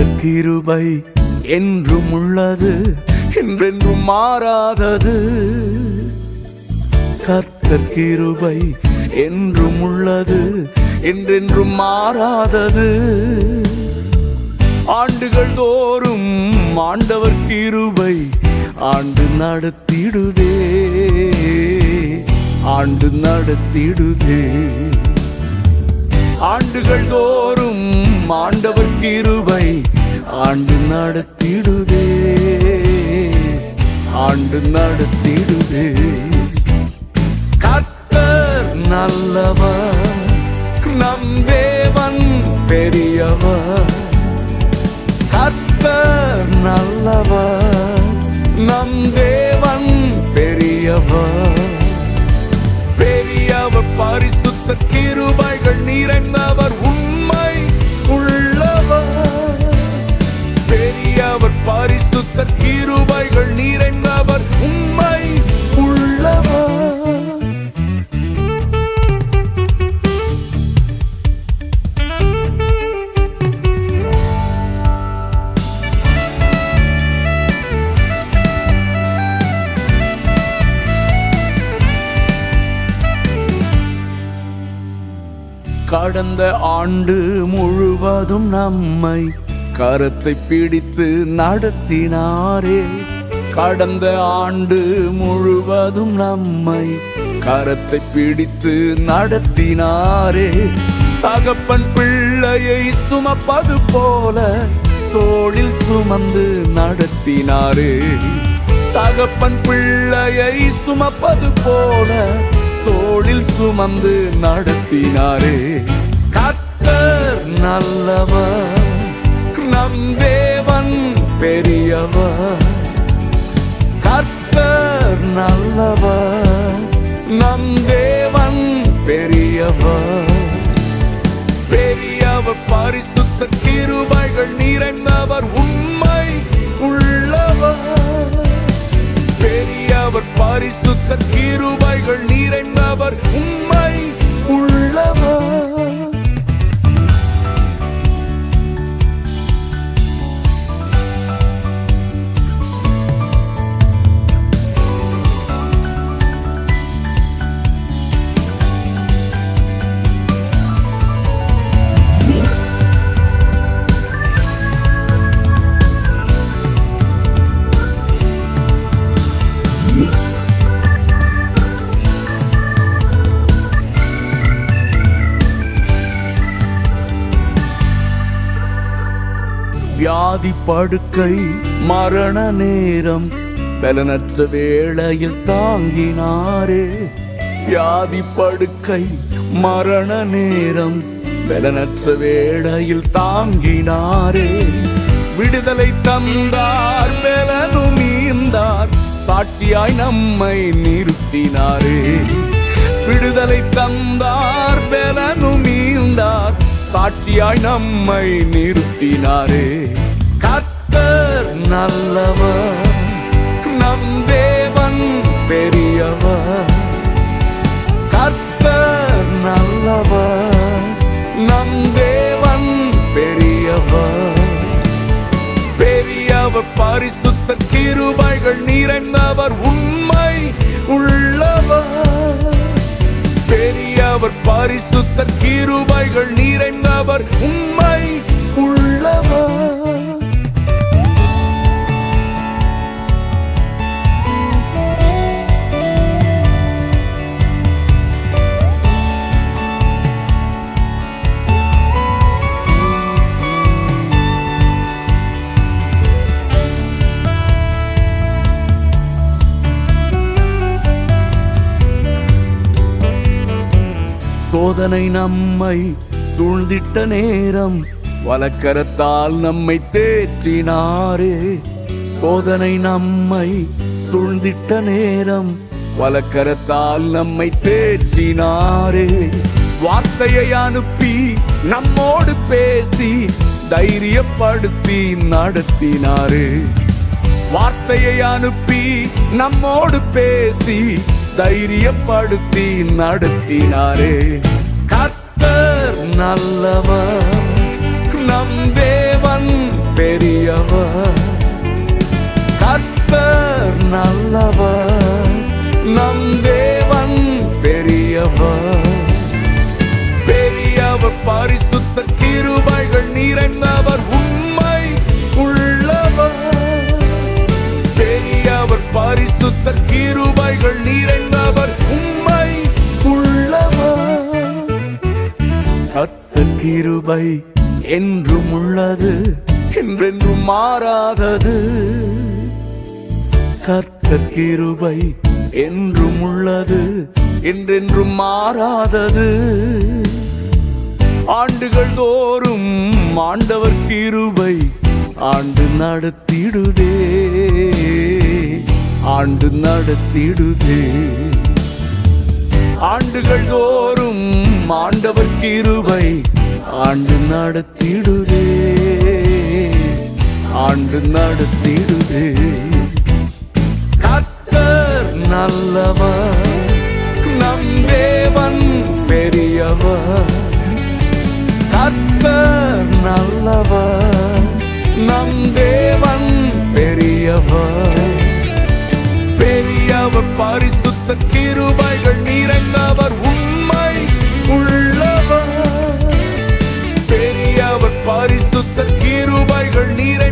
கர்த்தர் கிருபை என்றும் உள்ளது என்றென்றும் மாறாதது. கர்த்தர் கிருபை என்றும் உள்ளது என்றென்றும் மாறாதது. ஆண்டுகள் தோறும் ஆண்டவர் கிருபை ஆண்டு நடத்திடுதே ஆண்டு நடத்திடுதே. ஆண்டுகள் தோறும் ஆண்டவர் கிருபை ஆண்டு நடத்திடுதே. ஆண்டு நடத்திடுதே. கத்தர் நல்லவர் நம் தேவன் பெரியவர். கத்தர் நல்லவர் நம் தேவன் பெரியவர். பெரியவர் பரிசு பரிசுத்த கிருபைகள் நிறைந்தவர் உண்மை உள்ளவர். பெரியவர் பரிசுத்த கிருபைகள் நிறைந்தவர் கடந்த ஆண்டு முழுவதும் நம்மை கரத்தை பிடித்து நடத்தினாரே. கடந்த ஆண்டு முழுவதும் நம்மை கரத்தை பிடித்து நடத்தினாரே. தகப்பன் பிள்ளையை சுமப்பது போல தோளில் சுமந்து நடத்தினாரே. தகப்பன் பிள்ளையை சுமப்பது போல தோளில் சுமந்து நடத்தினாரே. கத்தர் நல்லவர் நம் தேவன் பெரியவர். கத்தர் நல்லவர் நம் தேவன் பெரியவர். பெரியவர் பரிசுத்த கிருபைகள் நிறைந்தவர் உண்மை உள்ளவர். பெரியவர் பரிசுத்த கிருபைகள் நிறைந்தவர் வியாதி படுக்கை மரண நேரம். பலனற்ற வேளையில் தாங்கினாரே. வியாதி படுக்கை மரண நேரம். பலனற்ற வேளையில் தாங்கினாரே. விடுதலை தந்தார் பலனும் ஈந்தார் சாட்சியாய் நம்மை நிறுத்தினாரே. விடுதலை தந்தார் பலனும் ஈந்தார் சாட்சியாய் நம்மை நிறுத்தினாரே. கத்தர் நல்லவர் நம் தேவன் பெரியவர். கத்தர் நல்லவர் நம் தேவன் பெரியவர். பெரியவர் பரிசுத்த கிருபைகள் நிறைந்தவர் உண்மை உள்ளவர். பெரியவர் பரிசுத்த கிருபைகள் நிறைந்தவர். உண்மை உள்ளவர். சோதனை நம்மை சூழ்ந்திட்ட நேரம் வலக்கரத்தால் நம்மை தேற்றினாரே. சோதனை நம்மை சூழ்ந்திட்ட நேரம் வலக்கரத்தால் நம்மை தேற்றினாரே. வார்த்தையை அனுப்பி நம்மோடு பேசி தைரியப்படுத்தி நடத்தினாரே. வார்த்தையை அனுப்பி நம்மோடு பேசி தைரியப்படுத்தி நடத்தினாரே. கத்தர் நல்லவர் நம் தேவன் பெரியவர். கத்தர் நல்லவர். கிருபை என்றும் உள்ளது என்றென்றும் மாறாதது. கர்த்தர் கிருபை என்றும் உள்ளது என்றென்றும் மாறாதது. ஆண்டுகள் தோறும் ஆண்டவர் கிருபை ஆண்டு நடத்திடுதே ஆண்டு நடத்திடுதே. ஆண்டுகள் தோறும் ஆண்டவர் கிருபை ஆண்டு நடத்திடுதே. ஆண்டு நடத்திடுதே. கத்தர் நல்லவர் நம் தேவன் பெரியவர். கத்தர் நல்லவர் நம் தேவன் பெரியவர். பெரியவர் பரிசுத்த கிருபைகள் பெரியவர் உண்மை உள்ளவர். பெரியவர் பரிசுத்த கிருபைகள் நீரை